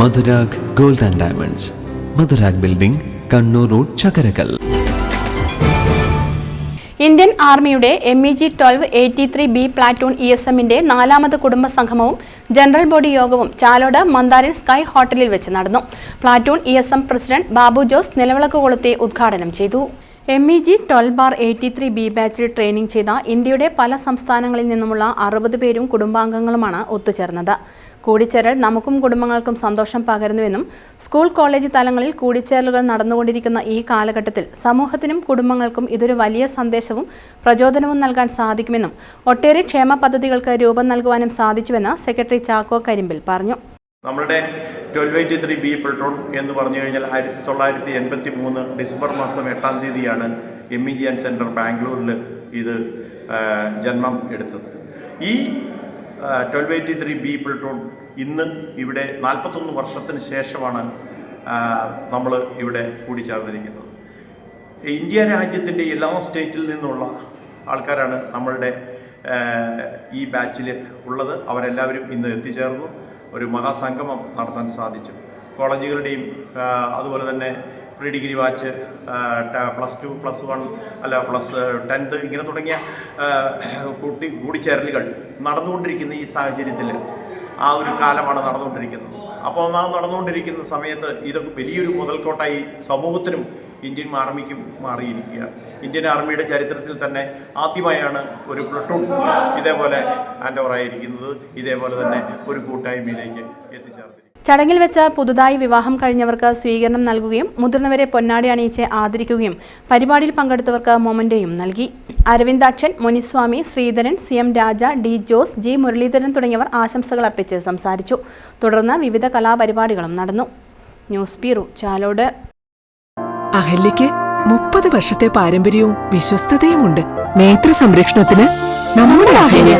Madhurag gold and diamonds. Madhurag building Kannur road Chakkarakkal. Indian ആർമിയുടെ M E G twelve eighty three B platoon E S എമ്മിന്റെ നാലാമത് കുടുംബ സംഗമവും general body യോഗവും Chalode മന്ദാരിൽ sky ഹോട്ടലിൽ വെച്ച് നടന്നു. Platoon E S M president Babu Jose നിലവിളക്ക് കൊളുത്തി ഉദ്ഘാടനം ചെയ്തു. M E G twelve bar eighty three B ബാച്ചിൽ ട്രെയിനിംഗ് ചെയ്ത ഇന്ത്യയുടെ പല സംസ്ഥാനങ്ങളിൽ നിന്നുമുള്ള അറുപത് പേരും കുടുംബാംഗങ്ങളുമാണ് ഒത്തുചേർന്നത്. കൂടിച്ചേരൽ നമുക്കും കുടുംബങ്ങൾക്കും സന്തോഷം പകരുന്നുവെന്നും സ്കൂൾ കോളേജ് തലങ്ങളിൽ കൂടിച്ചേരലുകൾ നടന്നുകൊണ്ടിരിക്കുന്ന ഈ കാലഘട്ടത്തിൽ സമൂഹത്തിനും കുടുംബങ്ങൾക്കും ഇതൊരു വലിയ സന്ദേശവും പ്രചോദനവും നൽകാൻ സാധിക്കുമെന്നും ഒട്ടേറെ ക്ഷേമ പദ്ധതികൾക്ക് രൂപം നൽകുവാനും സാധിച്ചുവെന്ന് സെക്രട്ടറി ചാക്കോ കരിമ്പിൽ പറഞ്ഞു. നമ്മളുടെ twelve eighty three B petrol എന്ന് പറഞ്ഞു കഴിഞ്ഞാൽ ആയിരത്തി തൊള്ളായിരത്തി എൺപത്തി മൂന്ന് ഡിസംബർ മാസം എട്ടാം തീയതിയാണ് M E G and centre ബാംഗ്ലൂരിൽ ഇത് ജന്മം എടുത്തത്. ഈ twelve eighty three B petrol ഇന്ന് ഇവിടെ നാൽപ്പത്തൊന്ന് വർഷത്തിന് ശേഷമാണ് നമ്മൾ ഇവിടെ കൂടിച്ചേർന്നിരിക്കുന്നത്. ഇന്ത്യ രാജ്യത്തിന്റെ എല്ലാ സ്റ്റേറ്റിൽ നിന്നുള്ള ആൾക്കാരാണ് നമ്മളുടെ ഈ ബാച്ചിൽ ഉള്ളത്. അവരെല്ലാവരും ഇന്ന് എത്തിച്ചേർന്നു. ഒരു മഹാസംഗമം നടത്താൻ സാധിച്ചു. കോളേജുകളുടെയും അതുപോലെ തന്നെ pre degree batch plus two plus one അല്ല പ്ലസ് ടെൻത്ത് ഇങ്ങനെ തുടങ്ങിയ കൂട്ടി കൂടിച്ചേരലുകൾ നടന്നുകൊണ്ടിരിക്കുന്ന ഈ സാഹചര്യത്തിൽ ആ ഒരു കാലമാണ് നടന്നുകൊണ്ടിരിക്കുന്നത്. അപ്പോൾ നാം നടന്നുകൊണ്ടിരിക്കുന്ന സമയത്ത് ഇതൊക്കെ വലിയൊരു മുതൽക്കോട്ടായി സമൂഹത്തിനും ഇന്ത്യൻ ആർമിക്കും മാറിയിരിക്കുകയാണ്. ഇന്ത്യൻ ആർമിയുടെ ചരിത്രത്തിൽ തന്നെ ആദ്യമായാണ് ഒരു പ്ലട്ടൂൺ ഇതേപോലെ ആൻഡ് ഓവറായിരിക്കുന്നത് ഇതേപോലെ തന്നെ ഒരു കൂട്ടായ്മയിലേക്ക് എത്തിച്ചേർന്നിരിക്കുന്നത്. ചടങ്ങിൽ വെച്ച് പുതുതായി വിവാഹം കഴിഞ്ഞവർക്ക് സ്വീകരണം നൽകുകയും മുതിർന്നവരെ പൊന്നാടി അണിയിച്ച് ആദരിക്കുകയും പരിപാടിയിൽ പങ്കെടുത്തവർക്ക് മൊമന്റോയും നൽകി. Aravindakshan Muniswamy Sreedharan C M Raja D Jose G Muraleedharan തുടങ്ങിയവർ ആശംസകൾ അർപ്പിച്ച് സംസാരിച്ചു. തുടർന്ന് വിവിധ കലാപരിപാടികളും നടന്നു. News bureau Chalode. അഹല്യയ്ക്ക് മുപ്പത് വർഷത്തെ പാരമ്പര്യവും വിശ്വസ്തതയുമുണ്ട്. നേത്ര സംരക്ഷണത്തിന് നമ്മുടെ അഹല്യ.